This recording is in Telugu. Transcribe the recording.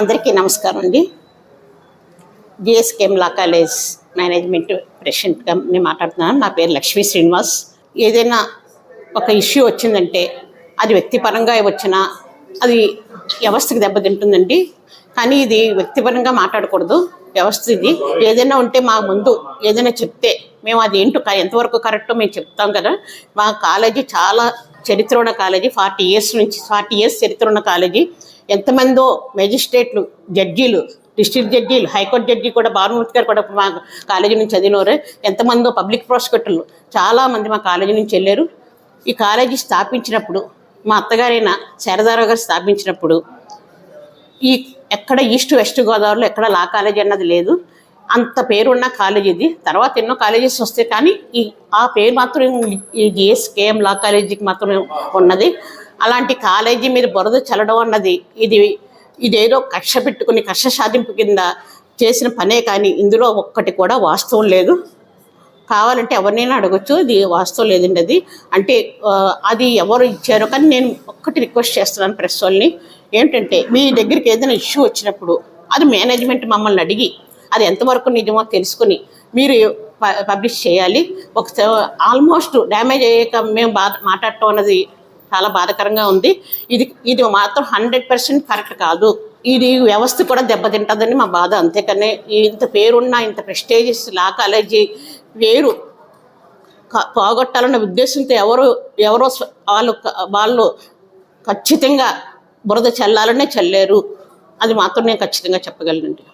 అందరికీ నమస్కారం అండి. జిఎస్కేఎం లా కాలేజ్ మేనేజ్మెంట్ ప్రెసిడెంట్గా నేను మాట్లాడుతున్నాను. నా పేరు లక్ష్మీ శ్రీనివాస్. ఏదైనా ఒక ఇష్యూ వచ్చిందంటే అది వ్యక్తిపరంగా వచ్చినా అది వ్యవస్థకి దెబ్బతింటుందండి. కానీ ఇది వ్యక్తిపరంగా మాట్లాడకూడదు. వ్యవస్థ ఇది. ఏదైనా ఉంటే మా ముందు ఏదైనా చెప్తే మేము అది ఏంటో ఎంతవరకు కరెక్టో మేము చెప్తాం కదా. మా కాలేజీ చాలా చరిత్ర ఉన్న కాలేజీ. ఫార్టీ ఇయర్స్ నుంచి ఫార్టీ ఇయర్స్ చరిత్ర ఉన్న కాలేజీ. ఎంతమందో మెజిస్ట్రేట్లు జడ్జీలు డిస్ట్రిక్ట్ జడ్జీలు హైకోర్టు జడ్జి కూడా భానుమూర్తి గారు కూడా మా కాలేజీ నుంచి చదివినవారు ఎంతమందో పబ్లిక్ ప్రాసిక్యూటర్లు చాలామంది మా కాలేజీ నుంచి వెళ్ళారు. ఈ కాలేజీ స్థాపించినప్పుడు మా అత్తగారైన శారదారావు గారు స్థాపించినప్పుడు ఈ ఎక్కడ ఈస్ట్ వెస్ట్ గోదావరిలో ఎక్కడ లా కాలేజీ అన్నది లేదు. అంత పేరున్న కాలేజీ ఇది. తర్వాత ఎన్నో కాలేజెస్ వస్తాయి కానీ ఈ ఆ పేరు మాత్రం ఈ జిఎస్కేఎం లా కాలేజీకి మాత్రమే ఉన్నది. అలాంటి కాలేజీ మీరు బురద చల్లడం అన్నది ఇది ఇదేదో కక్ష పెట్టుకుని కక్ష సాధింపు కింద చేసిన పనే కానీ ఇందులో ఒక్కటి కూడా వాస్తవం లేదు. కావాలంటే ఎవరినైనా అడగొచ్చు ఇది వాస్తవం లేదండి అది. అంటే అది ఎవరు ఇచ్చారో కానీ నేను ఒక్కటి రిక్వెస్ట్ చేస్తున్నాను ప్రెస్ వాళ్ళని ఏంటంటే మీ దగ్గరికి ఏదైనా ఇష్యూ వచ్చినప్పుడు అది మేనేజ్మెంట్ మమ్మల్ని అడిగి అది ఎంతవరకు నిజమో తెలుసుకుని మీరు ప- పబ్లిష్ చేయాలి. ఒక ఆల్మోస్ట్ డ్యామేజ్ అయ్యాక మేము బా మాట్లాడటం అన్నది చాలా బాధాకరంగా ఉంది. ఇది ఇది మాత్రం హండ్రెడ్ పర్సెంట్ కరెక్ట్ కాదు. ఇది వ్యవస్థ కూడా దెబ్బతింటుందని మా బాధ. అంతేకానే ఇంత పేరున్న ఇంత ప్రెస్టేజెస్ లా కాలేజీ వేరు. పోగొట్టాలన్న ఉద్దేశంతో ఎవరు ఎవరో వాళ్ళు వాళ్ళు ఖచ్చితంగా బురద చల్లాలనే చల్లారు. అది మాత్రం నేను ఖచ్చితంగా చెప్పగలనండి